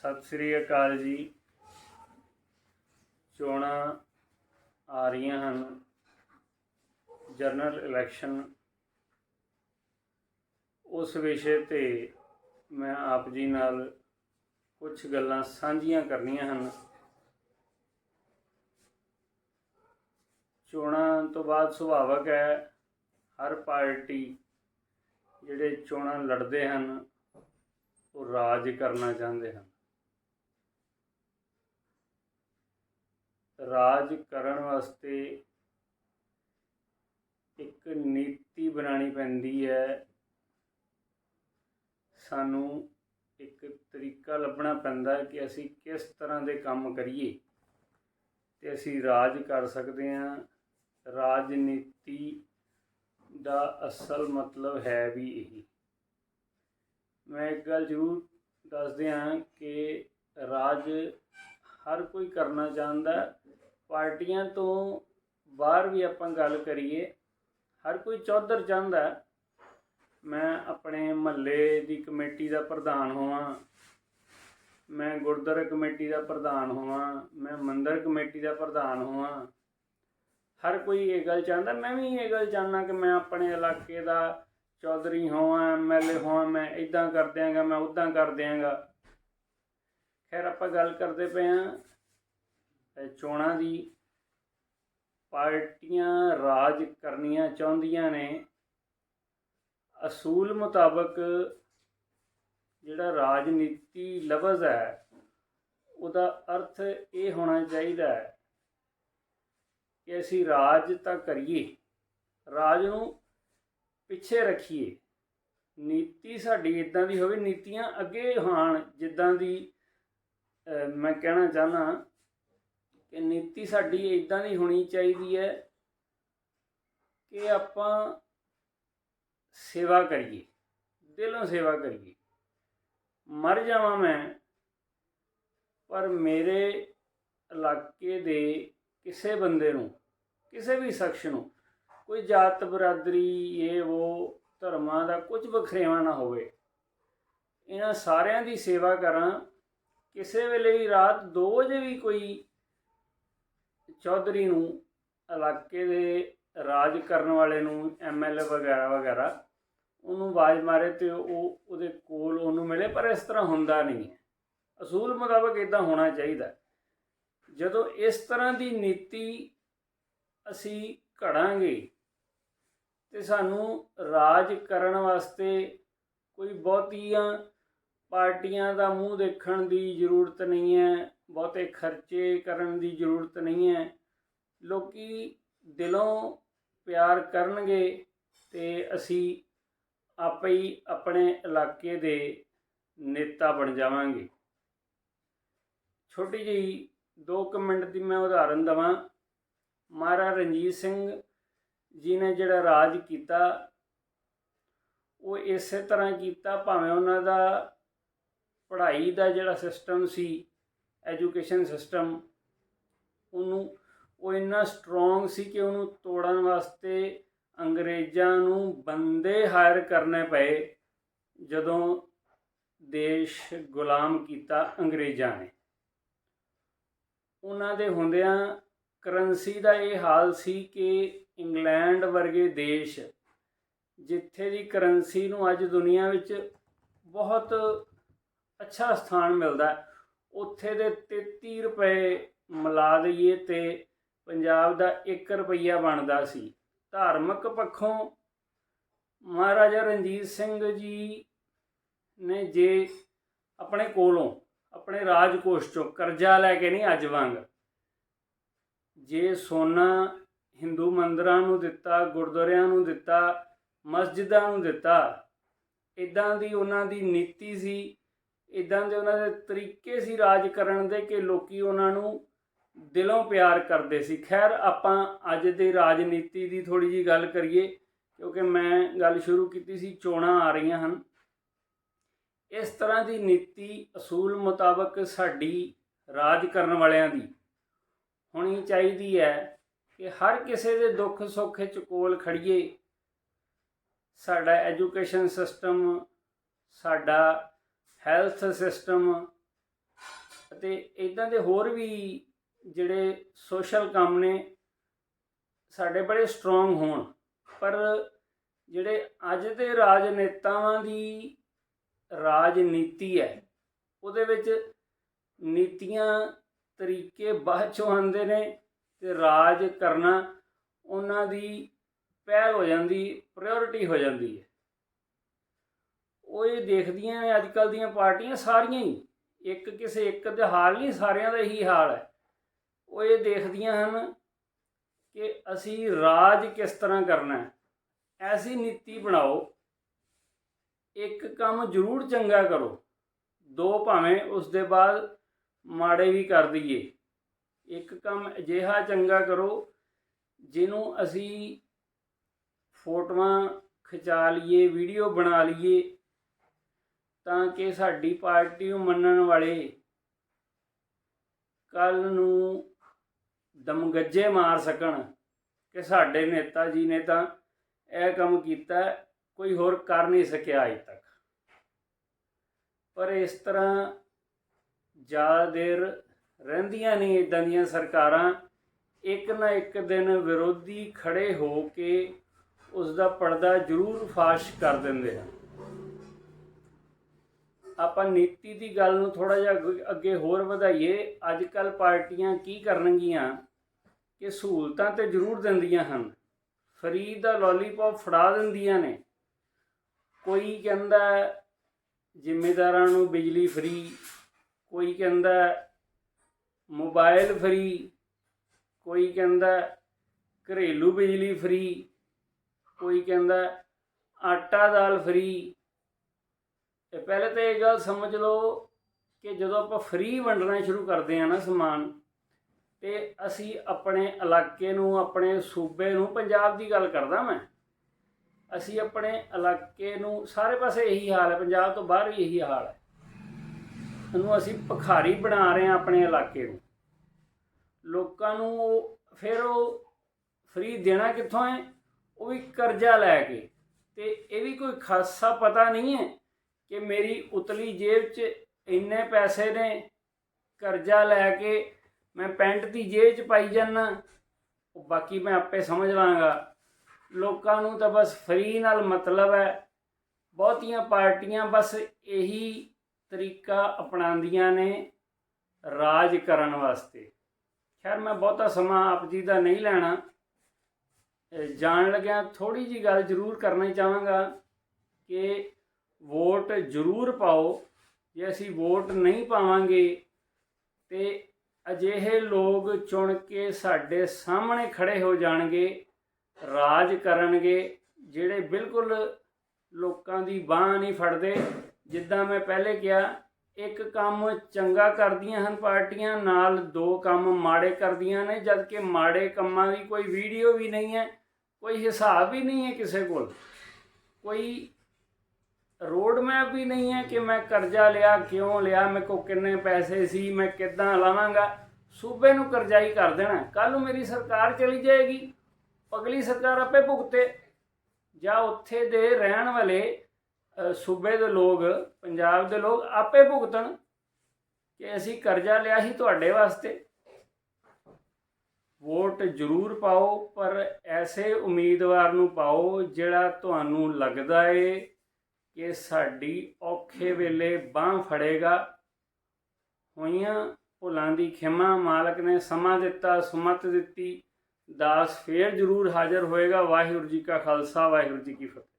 ਸਤਿ ਸ੍ਰੀ ਅਕਾਲ ਜੀ। ਚੋਣਾਂ ਆ ਰਹੀਆਂ ਹਨ। General election. ਉਸ ਵਿਸ਼ੇ ਤੇ ਮੈਂ ਆਪ ਜੀ ਨਾਲ ਕੁਝ ਗੱਲਾਂ ਸਾਂਝੀਆਂ ਕਰਨੀਆਂ ਹਨ। ਚੋਣਾਂ ਤੋਂ ਬਾਅਦ ਸੁਭਾਵਕ ਹੈ, ਹਰ ਪਾਰਟੀ ਜਿਹੜੇ ਚੋਣਾਂ ਲੜਦੇ ਹਨ, ਉਹ ਰਾਜ ਕਰਨਾ ਚਾਹੁੰਦੇ ਹਨ। ਰਾਜ ਕਰਨ ਵਾਸਤੇ ਇੱਕ ਨੀਤੀ ਬਣਾਉਣੀ ਪੈਂਦੀ ਹੈ। ਸਾਨੂੰ ਇੱਕ ਤਰੀਕਾ ਲੱਭਣਾ ਪੈਂਦਾ ਹੈ ਕਿ ਅਸੀਂ ਕਿਸ ਤਰ੍ਹਾਂ ਦੇ ਕੰਮ ਕਰੀਏ ਤੇ ਅਸੀਂ ਰਾਜ ਕਰ ਸਕਦੇ ਹਾਂ। ਰਾਜਨੀਤੀ ਦਾ ਅਸਲ ਮਤਲਬ ਹੈ ਵੀ ਇਹੀ। ਮੈਂ ਇੱਕ ਗੱਲ ਜ਼ਰੂਰ ਦੱਸ ਦਿਆਂ ਕਿ ਰਾਜ ਹਰ ਕੋਈ ਕਰਨਾ ਚਾਹੁੰਦਾ ਪਾਰਟੀਆਂ ਤੋਂ ਬਾਹਰ ਵੀ ਆਪਾਂ ਗੱਲ ਕਰੀਏ, ਹਰ ਕੋਈ ਚੌਧਰ ਚਾਹੁੰਦਾ, ਮੈਂ ਆਪਣੇ ਮਹੱਲੇ ਦੀ ਕਮੇਟੀ ਦਾ ਪ੍ਰਧਾਨ ਹੋਵਾਂ, ਮੈਂ ਗੁਰਦੁਆਰਾ ਕਮੇਟੀ ਦਾ ਪ੍ਰਧਾਨ ਹੋਵਾਂ, ਮੈਂ ਮੰਦਰ ਕਮੇਟੀ ਦਾ ਪ੍ਰਧਾਨ ਹੋਵਾਂ। ਹਰ ਕੋਈ ਇਹ ਗੱਲ ਚਾਹੁੰਦਾ, ਮੈਂ ਵੀ ਇਹ ਗੱਲ ਚਾਹੁੰਦਾ ਕਿ ਮੈਂ ਆਪਣੇ ਇਲਾਕੇ ਦਾ ਚੌਧਰੀ ਹੋਵਾਂ ਐਮਐਲਏ ਹੋਵਾਂ, ਮੈਂ ਇਦਾਂ ਕਰ ਦਿਆਂਗਾ, ਮੈਂ ਉਦਾਂ ਕਰ ਦਿਆਂਗਾ। ਖੈਰ, ਆਪਾਂ ਗੱਲ ਕਰਦੇ ਪਏ ਹਾਂ ਚੋਣਾਂ ਦੀ ਪਾਰਟੀਆਂ ਰਾਜ ਕਰਨੀਆਂ ਚਾਹੁੰਦੀਆਂ ਨੇ, ਅਸੂਲ ਮੁਤਾਬਕ ਜਿਹੜਾ ਰਾਜਨੀਤੀ ਲਫ਼ਜ਼ ਹੈ, ਉਹਦਾ ਅਰਥ ਇਹ ਹੋਣਾ ਚਾਹੀਦਾ ਹੈ ਕਿ ਅਸੀਂ ਰਾਜ ਤਾਂ ਕਰੀਏ, ਰਾਜ ਨੂੰ ਪਿੱਛੇ ਰੱਖੀਏ। ਨੀਤੀ ਸਾਡੀ ਇਦਾਂ ਦੀ ਹੋਵੇ, ਨੀਤੀਆਂ ਅੱਗੇ ਹੋਣ ਜਿੱਦਾਂ ਦੀ ਮੈਂ ਕਹਿਣਾ ਚਾਹਨਾ ਕਿ ਨੀਤੀ ਸਾਡੀ ਇਦਾਂ ਦੀ ਹੋਣੀ ਚਾਹੀਦੀ ਹੈ ਕਿ ਆਪਾਂ ਸੇਵਾ ਕਰੀਏ, ਦਿਲੋਂ ਸੇਵਾ ਕਰੀਏ। ਮਰ ਜਾਵਾਂ ਮੈਂ, ਪਰ ਮੇਰੇ ਇਲਾਕੇ ਦੇ ਕਿਸੇ ਬੰਦੇ ਨੂੰ, ਕਿਸੇ ਵੀ ਸ਼ਖਸ ਨੂੰ, ਕੋਈ ਜਾਤ ਬਰਾਦਰੀ, ਇਹ, ਉਹ, ਧਰਮਾਂ ਦਾ ਕੁਝ ਵਖਰੇਵਾ ਨਾ ਹੋਵੇ। ਇਹਨਾਂ ਸਾਰਿਆਂ ਦੀ ਸੇਵਾ ਕਰਾਂ, ਕਿਸੇ ਵੇਲੇ ਵੀ ਰਾਤ 2 ਵਜੇ ਵੀ ਕੋਈ ਚੌਧਰੀ ਨੂੰ ਇਲਾਕੇ ਦੇ ਰਾਜ ਕਰਨ ਵਾਲੇ ਨੂੰ ਐਮਐਲਏ ਵਗੈਰਾ ਵਗੈਰਾ, ਉਹਨੂੰ ਆਵਾਜ਼ ਮਾਰੇ ਤੇ ਉਹ ਉਹਦੇ ਕੋਲ ਉਹਨੂੰ ਮਿਲੇ, ਪਰ ਇਸ ਤਰ੍ਹਾਂ ਹੁੰਦਾ ਨਹੀਂ ਹੈ। ਅਸੂਲ ਮੁਤਾਬਕ ਇਦਾਂ ਹੋਣਾ ਚਾਹੀਦਾ ਜਦੋਂ ਇਸ ਤਰ੍ਹਾਂ ਦੀ ਨੀਤੀ ਅਸੀਂ ਘੜਾਂਗੇ ਤੇ ਸਾਨੂੰ ਰਾਜ ਕਰਨ ਵਾਸਤੇ ਕੋਈ ਬਹੁਤੀਆਂ ਪਾਰਟੀਆਂ ਦਾ ਮੂੰਹ ਦੇਖਣ ਦੀ ਜ਼ਰੂਰਤ ਨਹੀਂ ਹੈ ਬਹੁਤੇ ਖਰਚੇ ਕਰਨ ਦੀ ਜ਼ਰੂਰਤ ਨਹੀਂ ਹੈ। ਲੋਕੀ ਦਿਲੋਂ ਪਿਆਰ ਕਰਨਗੇ ਤੇ ਅਸੀਂ ਆਪੇ ਹੀ ਆਪਣੇ ਇਲਾਕੇ ਦੇ ਨੇਤਾ ਬਣ ਜਾਵਾਂਗੇ। ਛੋਟੀ ਜਿਹੀ 2 ਮਿੰਟ ਦੀ ਮੈਂ ਉਦਾਹਰਨ ਦਵਾਂ। ਮਹਾਰਾਜਾ ਰਣਜੀਤ ਸਿੰਘ ਜੀ ਨੇ ਜਿਹੜਾ ਰਾਜ ਕੀਤਾ, ਉਹ ਇਸੇ ਤਰ੍ਹਾਂ ਕੀਤਾ, ਭਾਵੇਂ ਉਹਨਾਂ ਦਾ ਪੜ੍ਹਾਈ ਦਾ ਜਿਹੜਾ ਸਿਸਟਮ ਸੀ ਐਜੂਕੇਸ਼ਨ ਸਿਸਟਮ, ਉਹਨੂੰ, ਉਹ ਇੰਨਾ ਸਟਰੋਂਗ ਸੀ ਕਿ ਉਹਨੂੰ ਤੋੜਨ ਵਾਸਤੇ ਅੰਗਰੇਜ਼ਾਂ ਨੂੰ ਬੰਦੇ ਹਾਇਰ ਕਰਨੇ ਪਏ, ਜਦੋਂ ਦੇਸ਼ ਗੁਲਾਮ ਕੀਤਾ ਅੰਗਰੇਜ਼ਾਂ ਨੇ। ਉਹਨਾਂ ਦੇ ਹੁੰਦਿਆਂ ਕਰੰਸੀ ਦਾ ਇਹ ਹਾਲ ਸੀ ਕਿ ਇੰਗਲੈਂਡ ਵਰਗੇ ਦੇਸ਼, ਜਿੱਥੇ ਦੀ ਕਰੰਸੀ ਨੂੰ ਅੱਜ ਦੁਨੀਆ ਵਿੱਚ ਬਹੁਤ ਅੱਛਾ ਸਥਾਨ ਮਿਲਦਾ ਉੱਥੇ ਦੇ 33 ਰੁਪਏ ਮਿਲਾ ਦਈਏ ਤੇ ਪੰਜਾਬ ਦਾ 1 ਰੁਪਈਆ ਬਣਦਾ ਸੀ। ਧਾਰਮਿਕ ਪੱਖੋਂ ਮਹਾਰਾਜਾ ਰਣਜੀਤ ਸਿੰਘ ਜੀ ਨੇ ਜੇ ਆਪਣੇ ਕੋਲੋਂ ਆਪਣੇ ਰਾਜਕੋਸ਼ ਚੋਂ ਕਰਜ਼ਾ ਲੈ ਕੇ ਨਹੀਂ ਅੱਜ ਵਾਂਗ, ਜੇ ਸੋਨਾ ਹਿੰਦੂ ਮੰਦਰਾਂ ਨੂੰ ਦਿੱਤਾ, ਗੁਰਦੁਆਰਿਆਂ ਨੂੰ ਦਿੱਤਾ, ਮਸਜਿਦਾਂ ਨੂੰ ਦਿੱਤਾ ਇਦਾਂ ਦੀ ਉਹਨਾਂ ਦੀ ਨੀਤੀ ਸੀ ਇਦਾਂ ਦੇ ਉਹਨਾਂ ਦੇ ਤਰੀਕੇ ਸੀ ਰਾਜ ਕਰਨ ਦੇ ਕਿ ਲੋਕੀ ਉਹਨਾਂ ਨੂੰ ਦਿਲੋਂ ਪਿਆਰ ਕਰਦੇ ਸੀ। ਖੈਰ, ਆਪਾਂ ਅੱਜ ਦੇ ਰਾਜਨੀਤੀ ਦੀ ਥੋੜੀ ਜੀ ਗੱਲ ਕਰੀਏ, ਕਿਉਂਕਿ ਮੈਂ ਗੱਲ ਸ਼ੁਰੂ ਕੀਤੀ ਸੀ, ਚੋਣਾਂ ਆ ਰਹੀਆਂ ਹਨ। ਇਸ ਤਰ੍ਹਾਂ ਦੀ ਨੀਤੀ ਅਸੂਲ ਮੁਤਾਬਕ ਸਾਡੀ ਰਾਜ ਕਰਨ ਵਾਲਿਆਂ ਦੀ ਹੋਣੀ ਚਾਹੀਦੀ ਹੈ ਕਿ ਹਰ ਕਿਸੇ ਦੇ ਦੁੱਖ ਸੁੱਖ ਵਿੱਚ ਕੋਲ ਖੜੀਏ ਸਾਡਾ ਐਜੂਕੇਸ਼ਨ ਸਿਸਟਮ, ਸਾਡਾ ਹੈਲਥ ਸਿਸਟਮ ਅਤੇ ਇਦਾਂ ਦੇ ਹੋਰ ਵੀ ਜਿਹੜੇ ਸੋਸ਼ਲ ਕੰਮ ਨੇ, ਸਾਡੇ ਬੜੇ ਸਟਰੋਂਗ ਹੋਣ। ਪਰ ਜਿਹੜੇ ਅੱਜ ਦੇ ਰਾਜਨੇਤਾਵਾਂ ਦੀ ਰਾਜਨੀਤੀ ਹੈ, ਉਹਦੇ ਵਿੱਚ ਨੀਤੀਆਂ ਤਰੀਕੇ ਬਾਅਦ ਚੋਂ ਆਉਂਦੇ ਨੇ ਤੇ ਰਾਜ ਕਰਨਾ ਉਹਨਾਂ ਦੀ ਪਹਿਲ ਹੋ ਜਾਂਦੀ ਪ੍ਰਾਇੋਰਟੀ ਹੋ ਜਾਂਦੀ ਹੈ। ਉਹ ਇਹ ਦੇਖਦੀਆਂ ਅੱਜ ਕੱਲ ਦੀਆਂ ਪਾਰਟੀਆਂ ਸਾਰੀਆਂ ਹੀ। ਇੱਕ ਕਿਸੇ ਇੱਕ ਦਾ ਹਾਲ ਨਹੀਂ, ਸਾਰਿਆਂ ਦਾ ਇਹੀ ਹਾਲ ਹੈ। ਉਹ ਇਹ ਦੇਖਦੀਆਂ ਹਨ ਕਿ ਅਸੀਂ ਰਾਜ ਕਿਸ ਤਰ੍ਹਾਂ ਕਰਨਾ ਹੈ। ਐਸੀ ਨੀਤੀ ਬਣਾਓ। ਇੱਕ ਕੰਮ ਜ਼ਰੂਰ ਚੰਗਾ ਕਰੋ। ਦੋ ਭਾਵੇਂ ਉਸ ਦੇ ਬਾਅਦ ਮਾੜੇ ਵੀ ਕਰ ਦਈਏ। ਇੱਕ ਕੰਮ ਅਜਿਹਾ ਚੰਗਾ ਕਰੋ ਜਿਹਨੂੰ ਅਸੀਂ ਫੋਟੋਆਂ ਖਿਚਾ ਲਈਏ, ਵੀਡੀਓ ਬਣਾ ਲਈਏ ਤਾਂ ਕਿ ਸਾਡੀ ਪਾਰਟੀ ਨੂੰ ਮੰਨਣ ਵਾਲੇ ਕੱਲ ਨੂੰ ਦਮਗੱਜੇ ਮਾਰ ਸਕਣ ਕਿ ਸਾਡੇ ਨੇਤਾ ਜੀ ਨੇ ਤਾਂ ਇਹ ਕੰਮ ਕੀਤਾ, ਕੋਈ ਹੋਰ ਕਰ ਨਹੀਂ ਸਕਿਆ ਅਜੇ ਤੱਕ। ਪਰ ਇਸ ਤਰ੍ਹਾਂ ਜ਼ਿਆਦਾ ਦੇਰ ਰਹਿੰਦੀਆਂ ਨਹੀਂ ਇਦਾਂ ਦੀਆਂ ਸਰਕਾਰਾਂ, ਇੱਕ ਨਾ ਇੱਕ ਦਿਨ ਵਿਰੋਧੀ ਖੜੇ ਹੋ ਕੇ ਉਸ ਦਾ ਪਰਦਾ ਜ਼ਰੂਰ ਫਾਸ਼ ਕਰ ਦਿੰਦੇ ਹਨ। ਆਪਾਂ ਨੀਤੀ ਦੀ ਗੱਲ ਨੂੰ ਥੋੜਾ ਜਿਹਾ ਅੱਗੇ- ਅੱਗੇ ਹੋਰ ਵਧਾਈਏ ਅੱਜ ਕੱਲ ਪਾਰਟੀਆਂ ਕੀ ਕਰਨਗੀਆਂ ਕਿ ਸਹੂਲਤਾਂ ਤੇ ਜ਼ਰੂਰ ਦਿੰਦੀਆਂ ਹਨ। ਫਰੀ ਦਾ ਲੋਲੀਪੌਪ ਫੜਾ ਦਿੰਦੀਆਂ ਨੇ। ਕੋਈ ਕਹਿੰਦਾ ਜ਼ਿੰਮੇਦਾਰਾਂ ਨੂੰ ਬਿਜਲੀ ਫਰੀ, ਕੋਈ ਕਹਿੰਦਾ ਮੋਬਾਈਲ ਫਰੀ, ਕੋਈ ਕਹਿੰਦਾ ਘਰੇਲੂ ਬਿਜਲੀ ਫਰੀ, ਕੋਈ ਕਹਿੰਦਾ ਆਟਾ ਦਾਲ ਫਰੀ ਤੇ ਪਹਿਲੇ ਤਾਂ ਇਹ ਗੱਲ ਸਮਝ ਲਓ ਕਿ ਜਦੋਂ ਆਪਾਂ ਫ੍ਰੀ ਵੰਡਣਾ ਸ਼ੁਰੂ ਕਰਦੇ ਆ ਨਾ ਸਮਾਨ, ਤੇ ਅਸੀਂ ਆਪਣੇ ਇਲਾਕੇ ਨੂੰ, ਆਪਣੇ ਸੂਬੇ ਨੂੰ, ਪੰਜਾਬ ਦੀ ਗੱਲ ਕਰਦਾ ਮੈਂ, ਅਸੀਂ ਆਪਣੇ ਇਲਾਕੇ ਨੂੰ ਸਾਰੇ ਪਾਸੇ ਇਹੀ ਹਾਲ ਹੈ, ਪੰਜਾਬ ਤੋਂ ਬਾਹਰ ਵੀ ਇਹੀ ਹਾਲ ਹੈ। ਇਹਨੂੰ ਅਸੀਂ ਭਖਾਰੀ ਬਣਾ ਰਹੇ ਹਾਂ ਆਪਣੇ ਇਲਾਕੇ ਨੂੰ। ਲੋਕਾਂ ਨੂੰ ਫਿਰ ਉਹ ਫ੍ਰੀ ਦੇਣਾ ਕਿੱਥੋਂ ਹੈ? ਉਹ ਵੀ ਕਰਜ਼ਾ ਲੈ ਕੇ। ਤੇ ਇਹ ਵੀ ਕੋਈ ਖਾਸਾ ਪਤਾ ਨਹੀਂ ਹੈ ਕਿ ਮੇਰੀ ਉਤਲੀ ਜੇਬ 'ਚ ਇੰਨੇ ਪੈਸੇ ਨੇ, ਕਰਜ਼ਾ ਲੈ ਕੇ ਮੈਂ ਪੈਂਟ ਦੀ ਜੇਬ 'ਚ ਪਾਈ ਜਾਨਾ ਉਹ ਬਾਕੀ ਮੈਂ ਆਪੇ ਸਮਝ ਲਾਂਗਾ। ਲੋਕਾਂ ਨੂੰ ਤਾਂ ਬਸ ਫਰੀ ਨਾਲ ਮਤਲਬ ਹੈ। ਬਹੁਤੀਆਂ ਪਾਰਟੀਆਂ ਬਸ ਇਹੀ ਤਰੀਕਾ ਅਪਣਾਉਂਦੀਆਂ ਨੇ ਰਾਜ ਕਰਨ ਵਾਸਤੇ। ਖੈਰ, ਮੈਂ ਬਹੁਤਾ ਸਮਾਂ ਆਪ ਜੀ ਦਾ ਨਹੀਂ ਲੈਣਾ। ਜਾਣ ਲੱਗਿਆ ਥੋੜੀ ਜੀ ਗੱਲ ਜ਼ਰੂਰ ਕਰਨੀ ਚਾਹਾਂਗਾ ਕਿ ਵੋਟ ਜ਼ਰੂਰ ਪਾਓ। ਜੇ ਅਸੀਂ ਵੋਟ ਨਹੀਂ ਪਾਵਾਂਗੇ ਤੇ ਅਜਿਹੇ ਲੋਕ ਚੁਣ ਕੇ ਸਾਡੇ ਸਾਹਮਣੇ ਖੜੇ ਹੋ ਜਾਣਗੇ, ਰਾਜ ਕਰਨਗੇ, ਜਿਹੜੇ ਬਿਲਕੁਲ ਲੋਕਾਂ ਦੀ ਬਾਹ ਨਹੀਂ ਫੜਦੇ। ਜਿੱਦਾਂ ਮੈਂ ਪਹਿਲੇ ਕਿਹਾ, ਇੱਕ ਕੰਮ ਚੰਗਾ ਕਰਦੀਆਂ ਹਨ ਪਾਰਟੀਆਂ, ਨਾਲ ਦੋ ਕੰਮ ਮਾੜੇ ਕਰਦੀਆਂ ਨੇ ਜਦ ਕਿ ਮਾੜੇ ਕੰਮਾਂ ਦੀ ਕੋਈ ਵੀਡੀਓ ਵੀ ਨਹੀਂ ਹੈ, ਕੋਈ ਹਿਸਾਬ ਵੀ ਨਹੀਂ ਹੈ ਕਿਸੇ ਕੋਲ। ਕੋਈ ਰੋਡ ਮੈਪ ਵੀ ਨਹੀਂ ਹੈ ਕਿ ਮੈਂ ਕਰਜ਼ਾ ਲਿਆ, ਕਿਉਂ ਲਿਆ, ਮੇਰੇ ਕੋ ਕਿੰਨੇ ਪੈਸੇ ਸੀ, ਮੈਂ ਕਿੱਦਾਂ ਲਾਵਾਂਗਾ। ਸੂਬੇ ਨੂੰ ਕਰਜ਼ਾਈ ਕਰ ਦੇਣਾ ਕੱਲ ਨੂੰ ਮੇਰੀ ਸਰਕਾਰ ਚਲੀ ਜਾਏਗੀ। ਅਗਲੀ ਸਰਕਾਰ ਆਪੇ ਭੁਗਤੇ। ਜਾਂ ਉੱਥੇ ਦੇ ਰਹਿਣ ਵਾਲੇ ਸੂਬੇ ਦੇ ਲੋਕ, ਪੰਜਾਬ ਦੇ ਲੋਕ ਆਪੇ ਭੁਗਤਣ ਕਿ ਅਸੀਂ ਕਰਜ਼ਾ ਲਿਆ ਸੀ ਤੁਹਾਡੇ ਵਾਸਤੇ। ਵੋਟ ਜ਼ਰੂਰ ਪਾਓ, ਪਰ ਐਸੇ ਉਮੀਦਵਾਰ ਨੂੰ ਪਾਓ ਜਿਹੜਾ ਤੁਹਾਨੂੰ ਲੱਗਦਾ ਏ ਕਿ ਸਾਡੀ ਔਖੇ ਵੇਲੇ ਬਾਹ ਫੜੇਗਾ। ਹੋਈਆਂ ਭੁੱਲਾਂ ਦੀ ਖਿਮਾ ਮਾਲਕ ਨੇ ਸਮਾਂ ਦਿੱਤਾ, ਸੁਮਤ ਦਿੱਤੀ। ਦਾਸ ਫੇਰ ਜ਼ਰੂਰ ਹਾਜ਼ਰ ਹੋਏਗਾ। ਵਾਹਿਗੁਰੂ ਜੀ ਕਾ ਖਾਲਸਾ, ਵਾਹਿਗੁਰੂ ਜੀ ਕੀ ਫਤਿਹ।